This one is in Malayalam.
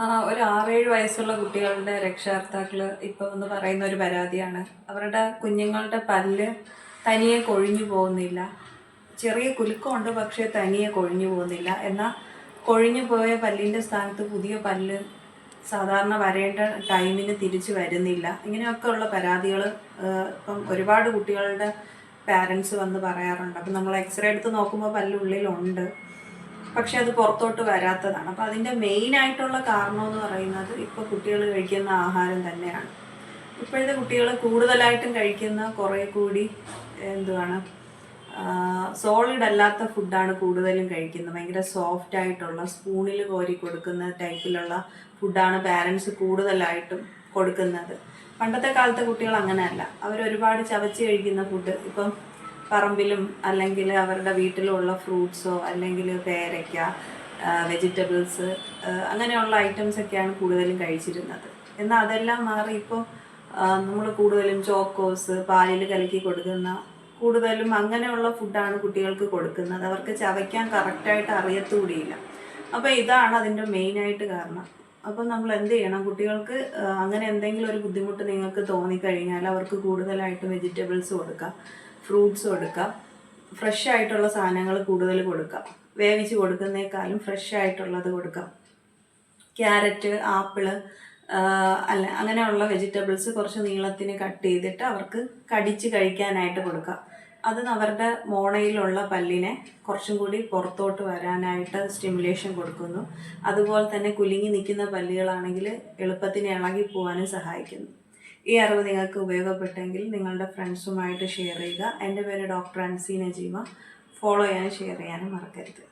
ഒരു ആറേഴ് വയസ്സുള്ള കുട്ടികളുടെ രക്ഷകർത്താക്കൾ ഇപ്പോൾ എന്ന് പറയുന്ന ഒരു പരാതിയാണ്. അവരുടെ കുഞ്ഞുങ്ങളുടെ പല്ല് തനിയെ കൊഴിഞ്ഞു പോകുന്നില്ല. ചെറിയ കുലുക്കമുണ്ട് പക്ഷേ തനിയെ കൊഴിഞ്ഞു പോകുന്നില്ല. എന്നാൽ കൊഴിഞ്ഞു പോയ പല്ലിന്റെ സ്ഥാനത്ത് പുതിയ പല്ല് സാധാരണ വരേണ്ട ടൈമിന് തിരിച്ചു വരുന്നില്ല. ഇങ്ങനെയൊക്കെ ഉള്ള പരാതികൾ ഇപ്പം ഒരുപാട് കുട്ടികളുടെ പാരൻസ് വന്ന് പറയാറുണ്ട്. അപ്പം നമ്മൾ എക്സ്റേ എടുത്ത് നോക്കുമ്പോൾ പല്ലുള്ളിലുണ്ട് പക്ഷെ അത് പുറത്തോട്ട് വരാത്തതാണ്. അപ്പം അതിന്റെ മെയിൻ ആയിട്ടുള്ള കാരണം എന്ന് പറയുന്നത് ഇപ്പോൾ കുട്ടികൾ കഴിക്കുന്ന ആഹാരം തന്നെയാണ്. ഇപ്പോഴത്തെ കുട്ടികൾ കൂടുതലായിട്ടും കഴിക്കുന്ന കുറേ കൂടി എന്തുവാണ് സോളിഡ് അല്ലാത്ത ഫുഡാണ് കൂടുതലും കഴിക്കുന്നത്. ഭയങ്കര സോഫ്റ്റ് ആയിട്ടുള്ള സ്പൂണിൽ കോരി കൊടുക്കുന്ന ടൈപ്പിലുള്ള ഫുഡാണ് പാരൻസ് കൂടുതലായിട്ടും കൊടുക്കുന്നത്. പണ്ടത്തെ കാലത്തെ കുട്ടികൾ അങ്ങനെയല്ല. അവർ ഒരുപാട് ചവച്ച് കഴിക്കുന്ന ഫുഡ് ഇപ്പം പറമ്പിലും അല്ലെങ്കിൽ അവരുടെ വീട്ടിലുള്ള ഫ്രൂട്ട്സോ അല്ലെങ്കിൽ പേരയ്ക്ക വെജിറ്റബിൾസ് അങ്ങനെയുള്ള ഐറ്റംസ് ഒക്കെയാണ് കൂടുതലും കഴിച്ചിരുന്നത്. എന്നാൽ അതെല്ലാം മാറി ഇപ്പോൾ നമ്മൾ കൂടുതലും ചോക്കോസ് പാലിൽ കലക്കി കൊടുക്കുന്ന കൂടുതലും അങ്ങനെയുള്ള ഫുഡാണ് കുട്ടികൾക്ക് കൊടുക്കുന്നത്. അവർക്ക് ചവയ്ക്കാൻ കറക്റ്റായിട്ട് അറിയത്തുകൂടിയില്ല. അപ്പോൾ ഇതാണ് അതിന്റെ മെയിനായിട്ട് കാരണം. അപ്പോൾ നമ്മൾ എന്ത് ചെയ്യണം? കുട്ടികൾക്ക് അങ്ങനെ എന്തെങ്കിലും ഒരു ബുദ്ധിമുട്ട് നിങ്ങൾക്ക് തോന്നിക്കഴിഞ്ഞാൽ അവർക്ക് കൂടുതലായിട്ട് വെജിറ്റബിൾസ് കൊടുക്കാം. ഫ്രൂട്ട്സ് കൊടുക്കാം. ഫ്രഷ് ആയിട്ടുള്ള സാധനങ്ങൾ കൂടുതൽ കൊടുക്കാം. വേവിച്ച് കൊടുക്കുന്നേക്കാളും ഫ്രഷ് ആയിട്ടുള്ളത് കൊടുക്കാം. ക്യാരറ്റ് ആപ്പിൾ അല്ല അങ്ങനെയുള്ള വെജിറ്റബിൾസ് കുറച്ച് നീളത്തിന് കട്ട് ചെയ്തിട്ട് അവർക്ക് കടിച്ച് കഴിക്കാനായിട്ട് കൊടുക്കാം. അത് അവരുടെ മോണയിലുള്ള പല്ലിനെ കുറച്ചും കൂടി പുറത്തോട്ട് വരാനായിട്ട് സ്റ്റിമുലേഷൻ കൊടുക്കുന്നു. അതുപോലെ തന്നെ കുലുങ്ങി നിൽക്കുന്ന പല്ലുകളാണെങ്കിൽ എളുപ്പത്തിന് ഇളകി പോകാനും സഹായിക്കുന്നു. ഈ അറിവ് നിങ്ങൾക്ക് ഉപയോഗപ്പെട്ടെങ്കിൽ നിങ്ങളുടെ ഫ്രണ്ട്സുമായിട്ട് ഷെയർ ചെയ്യുക. എന്റെ പേര് ഡോക്ടർ അൻസീ നജീമ ഫോളോ ചെയ്യാനും ഷെയർ ചെയ്യാനും മറക്കരുത്.